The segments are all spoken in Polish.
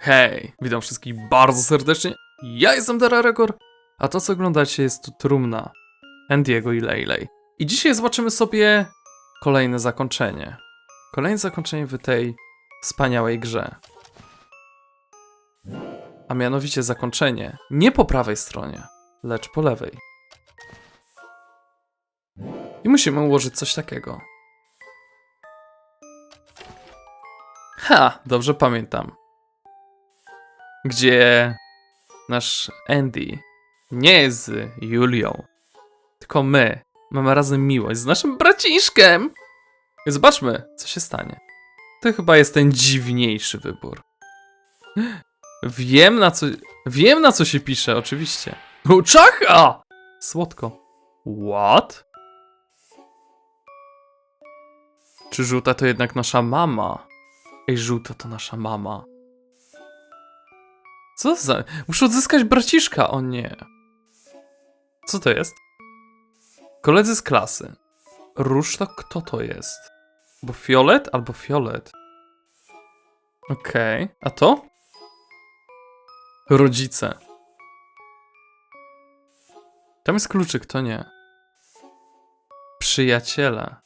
Hej, witam wszystkich bardzo serdecznie. Ja jestem Dararegor, a to co oglądacie jest tu trumna Andiego i Leyley. I dzisiaj zobaczymy sobie kolejne zakończenie. Kolejne zakończenie w tej wspaniałej grze. A mianowicie zakończenie nie po prawej stronie, lecz po lewej. I musimy ułożyć coś takiego. Ha, dobrze pamiętam. Gdzie nasz Andy nie jest z Julią, tylko my mamy razem miłość z naszym braciszkiem. I zobaczmy, co się stanie. To chyba jest ten dziwniejszy wybór. Wiem na co. Wiem na co się pisze, oczywiście. Uczacha! Słodko. What? Czy żółta to jednak nasza mama? Ej, żółta to nasza mama. Co za... Muszę odzyskać braciszka, o nie. Co to jest? Koledzy z klasy. Róż to kto to jest? Bo fiolet albo fiolet? Okej, a to? Rodzice. Tam jest kluczyk, to nie. Przyjaciele.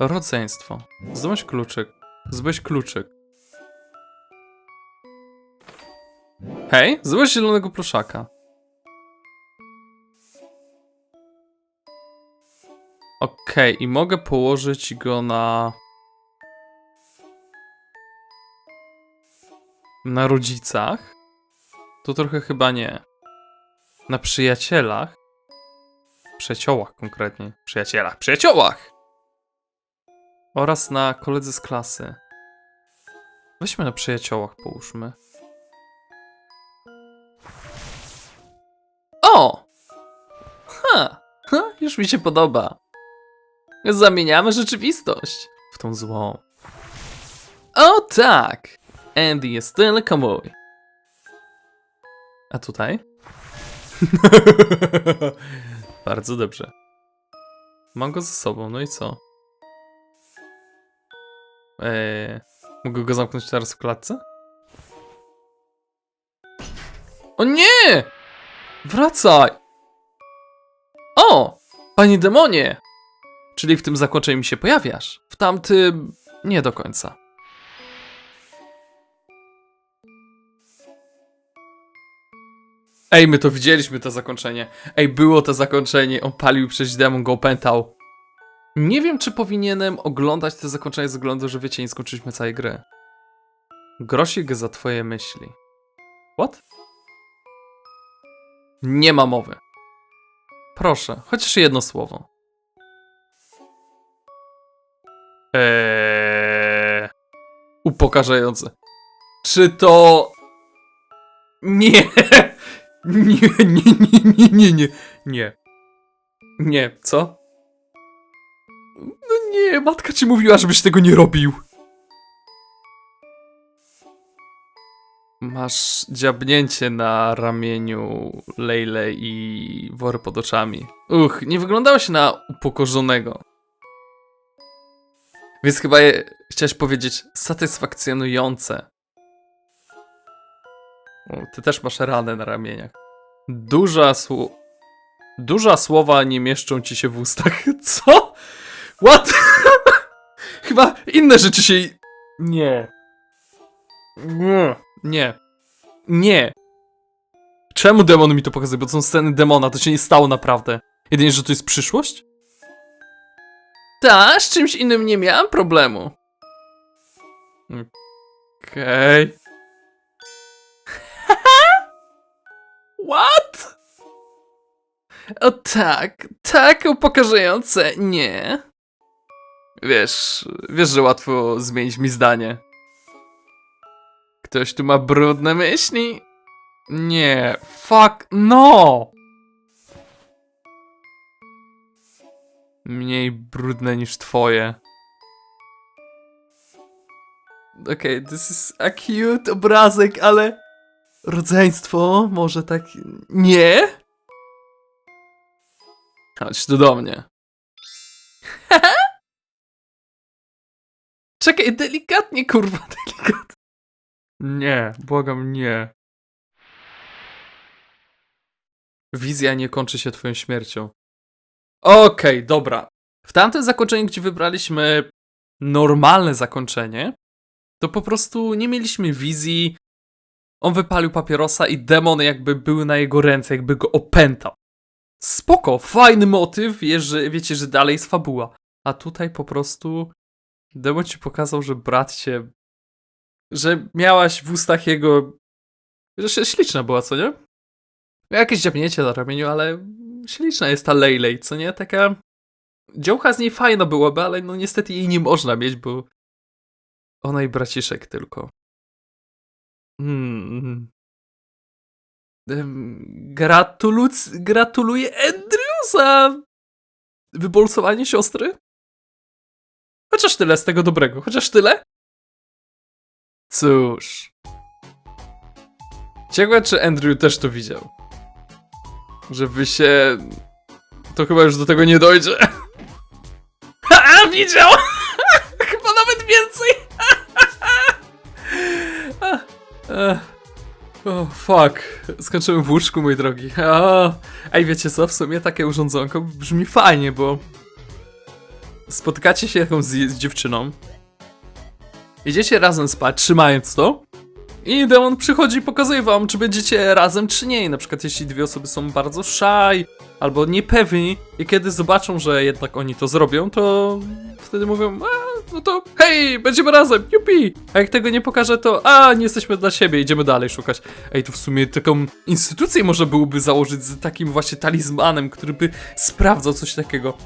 Rodzeństwo. Zdobądź kluczyk. Zdobądź kluczyk. Hej, zdobądź zielonego pluszaka. Okej, i mogę położyć go na... Na rodzicach? To trochę chyba nie. Na przyjacielach? Przyjaciołach konkretnie. Przyjacielach. Przyjaciołach! Oraz na koledzy z klasy. Weźmy na przyjaciołach, połóżmy. Już mi się podoba. Zamieniamy rzeczywistość w tą złą. O tak! Andy jest tylko mój. A tutaj? Bardzo dobrze. Mam go ze sobą, no i co? Eee, mogę go zamknąć teraz w klatce? O nie! Wracaj! O! Panie demonie! Czyli w tym zakończeniu mi się pojawiasz. W tamtym nie do końca. Ej, my to widzieliśmy, to zakończenie. Ej, było to zakończenie. On palił przez demon, go opętał. Nie wiem, czy powinienem oglądać te zakończenie z oglądu, że wiecie, nie skończyliśmy całej gry. Grosik za twoje myśli. What? Nie ma mowy. Proszę, chociaż jedno słowo. Eee... Upokarzające. Czy to... Nie! Nie, nie, nie, nie, nie, nie, nie. Nie, co? No nie, matka ci mówiła, żebyś tego nie robił. Masz dziabnięcie na ramieniu Lejle i wory pod oczami. Uch, nie wyglądało się na upokorzonego. Więc chyba je, chciałeś powiedzieć satysfakcjonujące. O, ty też masz ranę na ramieniach. Duża sło... Duża słowa nie mieszczą ci się w ustach. Co? What? Chyba inne rzeczy się... Nie. Nie. Nie. Nie. Czemu demon mi to pokazuje? Bo to są sceny demona, to się nie stało naprawdę. Jedynie, że to jest przyszłość? Ta, z czymś innym nie miałam problemu. Okej. What? O tak, tak upokarzające, nie. Wiesz, wiesz, że łatwo zmienić mi zdanie. Ktoś tu ma brudne myśli? Nie, fuck, no! Mniej brudne niż twoje. Okej, okay, this is a cute obrazek, ale... Rodzeństwo, może tak... Nie? Chodź tu do mnie. Czekaj, delikatnie, kurwa, delikatnie. Nie, błagam, nie. Wizja nie kończy się twoją śmiercią. Okej, dobra. W tamtym zakończeniu, gdzie wybraliśmy normalne zakończenie, to po prostu nie mieliśmy wizji. On wypalił papierosa i demony jakby były na jego ręce, jakby go opętał. Spoko, fajny motyw, że, wiecie, że dalej jest fabuła. A tutaj po prostu demon ci pokazał, że brat cię... Że miałaś w ustach jego... Że śliczna była, co nie? Jakieś dziabnięcie na ramieniu, ale śliczna jest ta Leylej, co nie? Taka... Działka z niej fajna byłaby, ale no niestety jej nie można mieć, bo ona i braciszek tylko. Hmm. Gratuluc... Gratuluję Andrew za wybolsowanie siostry. Chociaż tyle z tego dobrego, chociaż tyle. Cóż. Ciekawe, czy Andrew też to widział. Że wy się... To chyba już do tego nie dojdzie. Ha, widział! chyba nawet więcej! O, fuck. Skończyłem w łóżku, mój drogi. O. Ej, wiecie co? W sumie takie urządzonko brzmi fajnie, bo... Spotkacie się jakąś z dziewczyną. Idziecie razem spać, trzymając to. I demon przychodzi i pokazuje wam, czy będziecie razem, czy nie. Na przykład, jeśli dwie osoby są bardzo shy albo niepewni, i kiedy zobaczą, że jednak oni to zrobią, to wtedy mówią, a, no to hej, będziemy razem, jupi! A jak tego nie pokaże, to a, nie jesteśmy dla siebie, idziemy dalej szukać. Ej, to w sumie taką instytucję można byłoby założyć z takim właśnie talizmanem, który by sprawdzał coś takiego.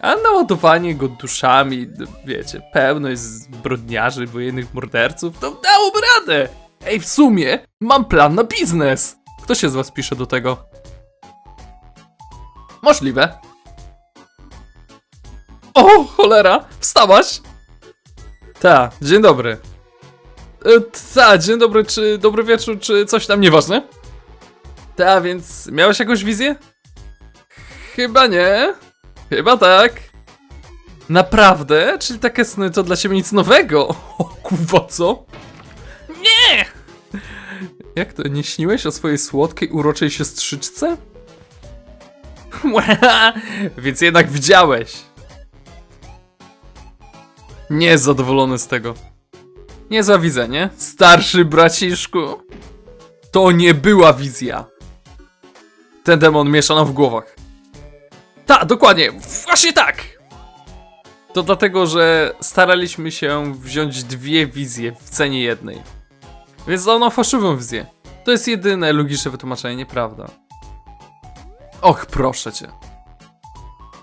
A naładowanie go duszami, wiecie, pełno jest zbrodniarzy, wojennych morderców, to dałoby radę! Ej, w sumie mam plan na biznes! Kto się z was pisze do tego? Możliwe. O, cholera! Wstałaś? Ta, dzień dobry. E, ta, dzień dobry, czy dobry wieczór, czy coś tam, nieważne? Ta, więc miałeś jakąś wizję? Chyba nie. Chyba tak. Naprawdę? Czyli takie sny to dla ciebie nic nowego? O kurwa, co? Nie! Jak to, nie śniłeś o swojej słodkiej, uroczej siostrzyczce? Więc jednak widziałeś. Nie jest zadowolony z tego. Niezła wizja, nie? Starszy braciszku. To nie była wizja. Ten demon miesza nam w głowach. Tak, dokładnie, właśnie tak! To dlatego, że staraliśmy się wziąć dwie wizje w cenie jednej. Więc dał nam fałszywą wizję. To jest jedyne logiczne wytłumaczenie, nieprawda. Och, proszę cię.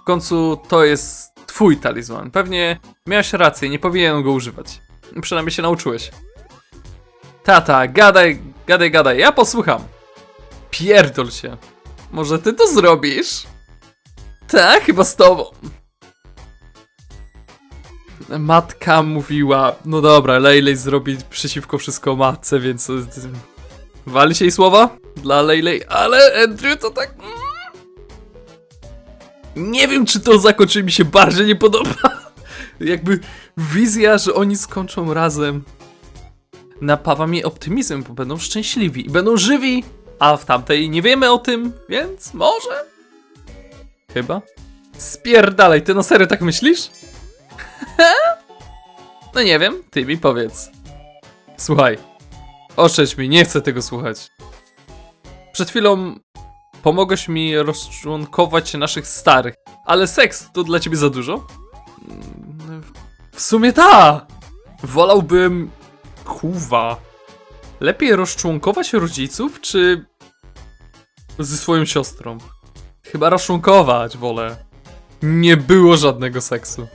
W końcu to jest twój talizman. Pewnie miałeś rację, nie powinienem go używać. Przynajmniej się nauczyłeś. Tata, gadaj, gadaj, gadaj, ja posłucham. Pierdol się. Może ty to zrobisz? Tak, chyba z tobą. Matka mówiła, no dobra, Lejlej zrobi przeciwko wszystko matce, więc... Wali się jej słowa? Dla Lejlej, ale Andrew to tak... mm. Nie wiem, czy to zakończenie mi się bardziej nie podoba. Jakby wizja, że oni skończą razem napawa mnie optymizmem, bo będą szczęśliwi i będą żywi, a w tamtej nie wiemy o tym, więc może? Chyba? Spierdalaj, ty na serio tak myślisz? no nie wiem, ty mi powiedz. Słuchaj, oszczędź mi, nie chcę tego słuchać. Przed chwilą pomogłeś mi rozczłonkować naszych starych, ale seks to dla ciebie za dużo? W sumie ta! Wolałbym... Kuwa. Lepiej rozczłonkować rodziców, czy... ze swoją siostrą? Chyba rozczłonkować wolę. Nie było żadnego seksu.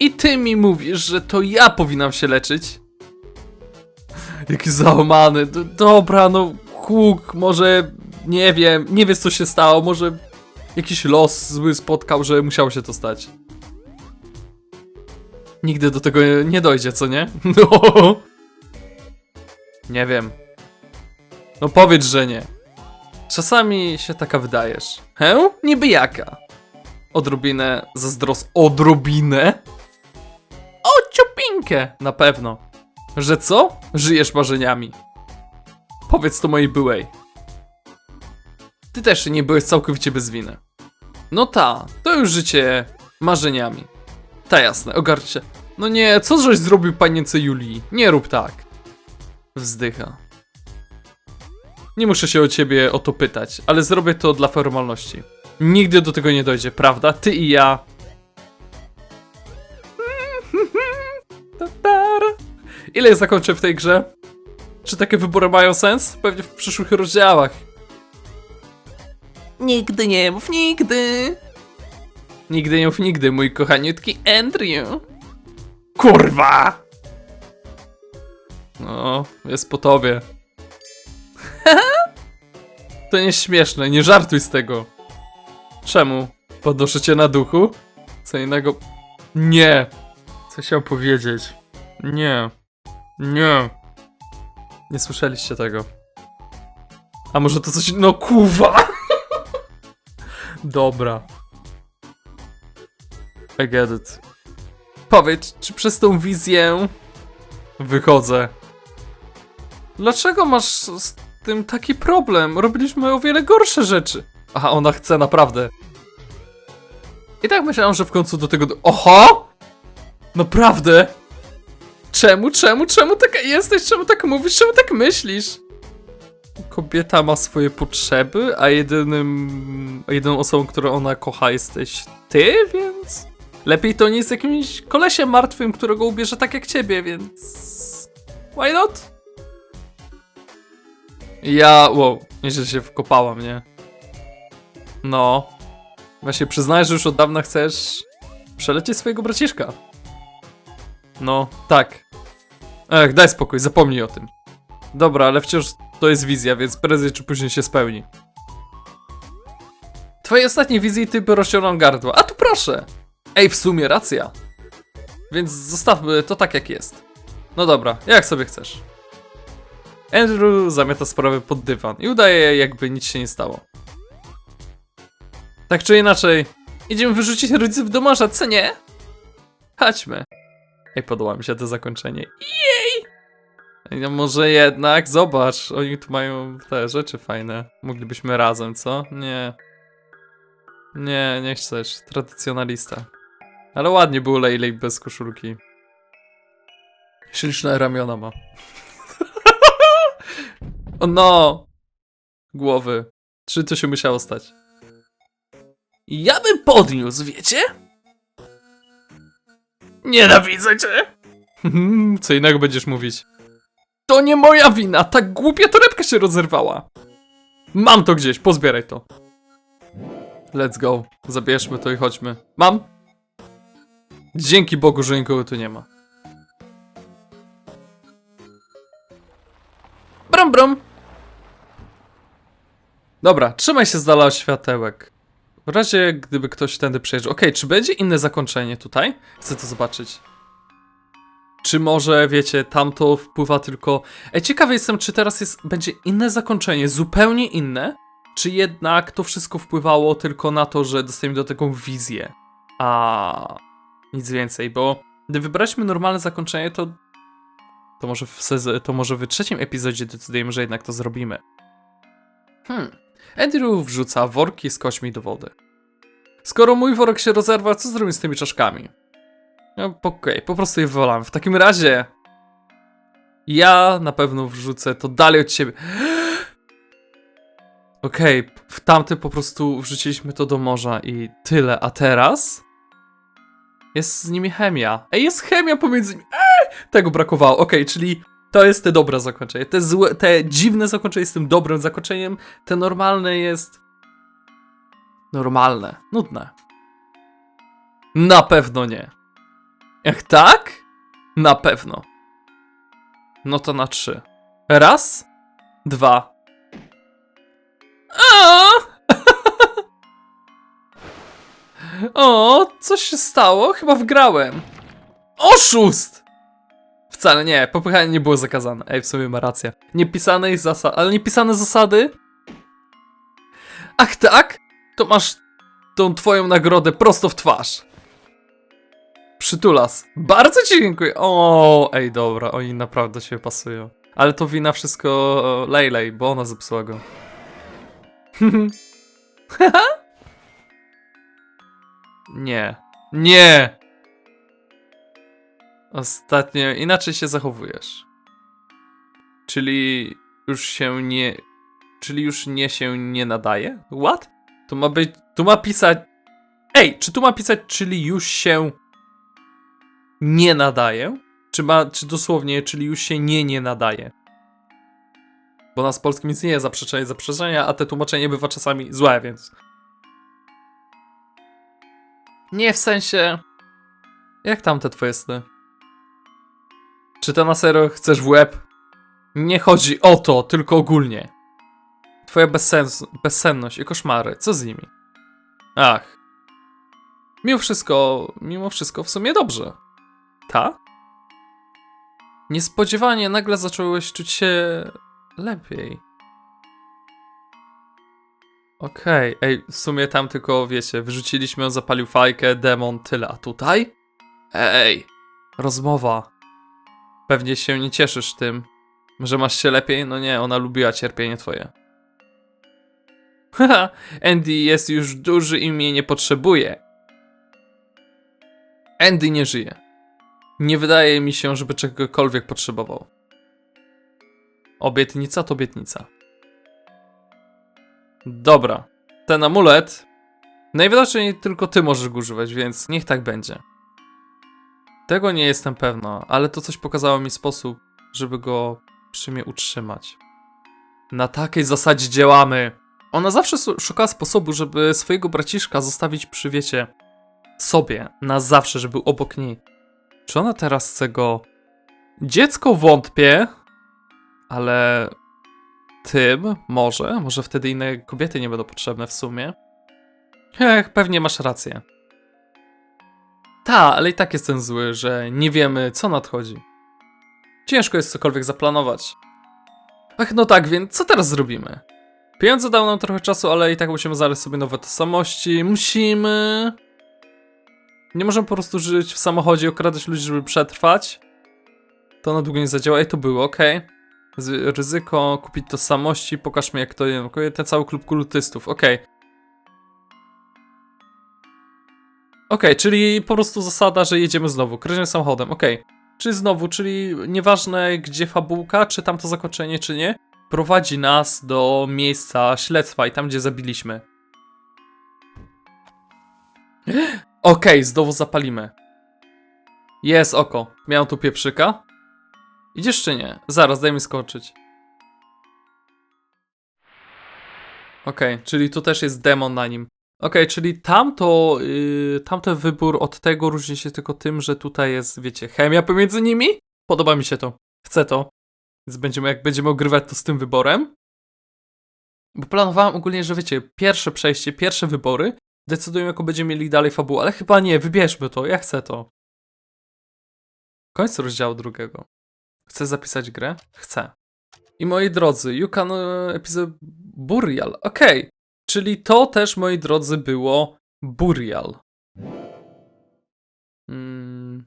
I ty mi mówisz, że to ja powinnam się leczyć? Jaki załamany. D- dobra, no Huk, może nie wiem, nie wiesz co się stało, może jakiś los zły spotkał, że musiało się to stać. Nigdy do tego nie dojdzie, co nie? No. Nie wiem. No powiedz, że nie. Czasami się taka wydajesz. Hę? Niby jaka? Odrobinę zazdros... Odrobinę? O ciupinkę! Na pewno. Że co? Żyjesz marzeniami. Powiedz to mojej byłej. Ty też nie byłeś całkowicie bez winy. No ta, to już życie marzeniami. Ta jasne, ogarnij się. No nie, co żeś zrobił panience Julii? Nie rób tak. Wzdycha. Nie muszę się o ciebie o to pytać, ale zrobię to dla formalności. Nigdy do tego nie dojdzie, prawda? Ty i ja. Ile zakończę w tej grze? Czy takie wybory mają sens? Pewnie w przyszłych rozdziałach. Nigdy nie mów nigdy. Nigdy nie mów nigdy, mój kochaniutki Andrew. Kurwa! No, jest po tobie. To nie śmieszne, nie żartuj z tego. Czemu? Podnoszę cię na duchu? Co innego? Nie. Co chciałem powiedzieć? Nie. Nie. Nie słyszeliście tego. A może to coś... No kuwa! Dobra. I get it. Powiedz, czy przez tą wizję wychodzę? Dlaczego masz tym taki problem? Robiliśmy o wiele gorsze rzeczy. Aha, ona chce naprawdę. I tak myślałem, że w końcu do tego... Oho! Naprawdę? Czemu, czemu, czemu taka jesteś? Czemu tak mówisz? Czemu tak myślisz? Kobieta ma swoje potrzeby, a jedynym, a jedyną osobą, którą ona kocha jesteś ty, więc... Lepiej to nie z jakimś kolesiem martwym, którego ubierze tak jak ciebie, więc... Why not? Ja, wow, nieźle się wkopałam, nie? No. Właśnie przyznajesz, że już od dawna chcesz przelecieć swojego braciszka. No, tak. Ech, daj spokój, zapomnij o tym. Dobra, ale wciąż to jest wizja, więc prędzej czy później się spełni. Twoje ostatnie wizyty rozciągną gardło. A tu proszę! Ej, w sumie racja. Więc zostawmy to tak jak jest. No dobra, jak sobie chcesz. Andrew zamiata sprawę pod dywan i udaje jakby nic się nie stało. Tak czy inaczej, idziemy wyrzucić rodziców do morza, co nie? Chodźmy. Ej, podoba mi się to zakończenie. Jej! Ej, No może jednak, zobacz, oni tu mają te rzeczy fajne. Moglibyśmy razem, co? Nie. Nie, nie chcesz. Tradycjonalista. Ale ładnie był Lejlej bez koszulki. Śliczne ramiona ma. O no! Głowy. Czy to się musiało stać? Ja bym podniósł, wiecie? Nienawidzę cię! Co innego będziesz mówić. To nie moja wina, tak głupia torebka się rozerwała. Mam to gdzieś, pozbieraj to. Let's go. Zabierzmy to i chodźmy. Mam? Dzięki Bogu, że nikogo tu nie ma. Brum brum. Dobra, trzymaj się z dala od światełek. W razie, gdyby ktoś tędy przejeżdżał. Okej, czy będzie inne zakończenie tutaj? Chcę to zobaczyć. Czy może, wiecie, tamto wpływa tylko... Ej, ciekawy jestem, czy teraz jest, będzie inne zakończenie, zupełnie inne, czy jednak to wszystko wpływało tylko na to, że dostajemy do tego wizję, a nic więcej, bo gdy wybraliśmy normalne zakończenie, to to może w, sez- to może w trzecim epizodzie decydujemy, że jednak to zrobimy. Hmm. Andrew wrzuca worki z kośmi do wody. Skoro mój worek się rozerwa, co zrobimy z tymi czaszkami? No, okej, po prostu je wywalam. W takim razie ja na pewno wrzucę to dalej od siebie. Okej, w tamtym po prostu wrzuciliśmy to do morza i tyle, a teraz jest z nimi chemia. Ej, jest chemia pomiędzy nimi. Eee, tego brakowało. Okej, czyli to jest te dobre zakończenie. Te, złe, te dziwne zakończenie jest tym dobrym zakończeniem. Te normalne jest. Normalne. Nudne. Na pewno nie. Jak tak? Na pewno. No to na trzy. Raz, dwa. A! o, coś się stało? Chyba wgrałem. Oszust! Wcale nie, popychanie nie było zakazane. Ej, w sumie ma rację. Niepisanej zasady, ale niepisane zasady? Ach tak? To masz tą twoją nagrodę prosto w twarz. Przytulas. Bardzo ci dziękuję. O, ej, dobra, oni naprawdę się pasują. Ale to wina wszystko Lejlej, bo ona zepsuła go. Nie. Nie! Ostatnio inaczej się zachowujesz. Czyli już się nie. Czyli już nie się nie nadaje? What? Tu ma być. Tu ma pisać. Ej, czy tu ma pisać, czyli już się nie nadaje? Czy ma, czy dosłownie, czyli już się nie nie nadaje? Bo na z polskim nic nie jest zaprzeczenie zaprzeczenia, a te tłumaczenie bywa czasami złe, więc. Nie w sensie. Jak tam te twoje sny? Czy to na serio chcesz w łeb? Nie chodzi o to, tylko ogólnie. Twoja bezsens bezsenność i koszmary, co z nimi? Ach. Mimo wszystko, mimo wszystko w sumie dobrze. Ta? Niespodziewanie nagle zacząłeś czuć się lepiej. Okej, ej, w sumie tam tylko, wiecie, wyrzuciliśmy, on zapalił fajkę, demon, tyle, a tutaj? Ej, rozmowa. Pewnie się nie cieszysz tym, że masz się lepiej? No nie, ona lubiła cierpienie twoje. Haha, Andy jest już duży i mnie nie potrzebuje. Andy nie żyje. Nie wydaje mi się, żeby czegokolwiek potrzebował. Obietnica to obietnica. Dobra. Ten amulet. Najwidoczniej tylko ty możesz go używać, więc niech tak będzie. Tego nie jestem pewna, ale to coś pokazało mi sposób, żeby go przy mnie utrzymać. Na takiej zasadzie działamy. Ona zawsze szukała sposobu, żeby swojego braciszka zostawić przy wiecie sobie, na zawsze, żeby był obok niej. Czy ona teraz chce go. Dziecko wątpię, ale tym może, może wtedy inne kobiety nie będą potrzebne w sumie. Ech, pewnie masz rację. Ta, ale i tak jestem zły, że nie wiemy, co nadchodzi. Ciężko jest cokolwiek zaplanować. Ach, no tak, więc co teraz zrobimy? Pieniądze dały nam trochę czasu, ale i tak musimy znaleźć sobie nowe tożsamości. Musimy... Nie możemy po prostu żyć w samochodzie i okradać ludzi, żeby przetrwać. To na długo nie zadziała i to było, okej. Z- Ryzyko, kupić tożsamości, pokaż mi jak to jest. Ten cały klub kultystów, okej. Okej, czyli po prostu zasada, że jedziemy znowu. Krężnym samochodem, okej. Czyli znowu, czyli nieważne gdzie fabułka, czy tam to zakończenie, czy nie, prowadzi nas do miejsca śledztwa i tam, gdzie zabiliśmy. Okej, znowu zapalimy. Jest oko. Miałem tu pieprzyka. Idziesz czy nie? Zaraz, daj mi skoczyć. Okej, czyli tu też jest demon na nim. Okej, czyli tamto, yy, tamten wybór od tego różni się tylko tym, że tutaj jest, wiecie, chemia pomiędzy nimi? Podoba mi się to. Chcę to. Więc będziemy, jak będziemy ogrywać to z tym wyborem. Bo planowałem ogólnie, że wiecie, pierwsze przejście, pierwsze wybory decydują, jaką będziemy mieli dalej fabułę, ale chyba nie, wybierzmy to, ja chcę to. Koniec rozdziału drugiego. Chcę zapisać grę? Chcę. I moi drodzy, you can uh, episode Burial. Okej, czyli to też, moi drodzy, było Burial. Mm.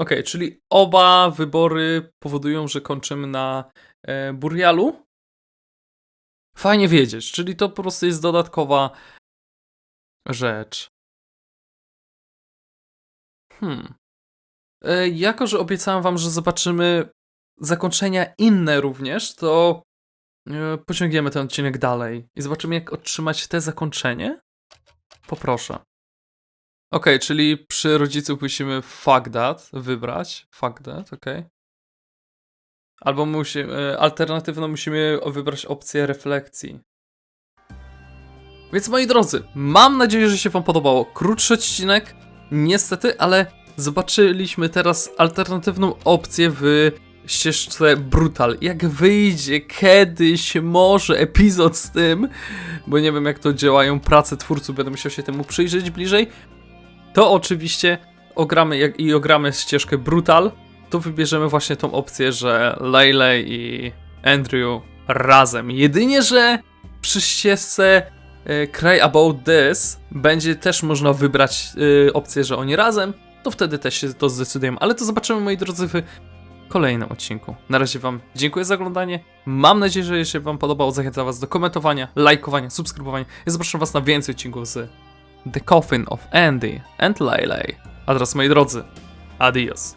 Okej, czyli oba wybory powodują, że kończymy na e, Burialu. Fajnie wiedzieć, czyli to po prostu jest dodatkowa rzecz. Hmm. E, jako, że obiecałem wam, że zobaczymy zakończenia inne również, to pociągniemy ten odcinek dalej i zobaczymy, jak otrzymać te zakończenie. Poproszę. Okej, czyli przy rodziców musimy fuck that wybrać. Fuck that, okej. Albo musimy, alternatywno musimy wybrać opcję refleksji. Więc moi drodzy, mam nadzieję, że się wam podobało. Krótszy odcinek, niestety, ale zobaczyliśmy teraz alternatywną opcję w ścieżce Brutal. Jak wyjdzie kiedyś może epizod z tym, bo nie wiem jak to działają prace twórców, będę musiał się temu przyjrzeć bliżej, to oczywiście ogramy jak, i ogramy ścieżkę Brutal, to wybierzemy właśnie tą opcję, że Leyley i Andrew razem. Jedynie, że przy ścieżce e, Cry About This będzie też można wybrać e, opcję, że oni razem to wtedy też się to zdecydujemy. Ale to zobaczymy, moi drodzy, w kolejnym odcinku. Na razie Wam dziękuję za oglądanie. Mam nadzieję, że się Wam podobało. Zachęcam Was do komentowania, lajkowania, subskrybowania. Ja zapraszam Was na więcej odcinków z The Coffin of Andy and Laylay. A teraz, moi drodzy, adios.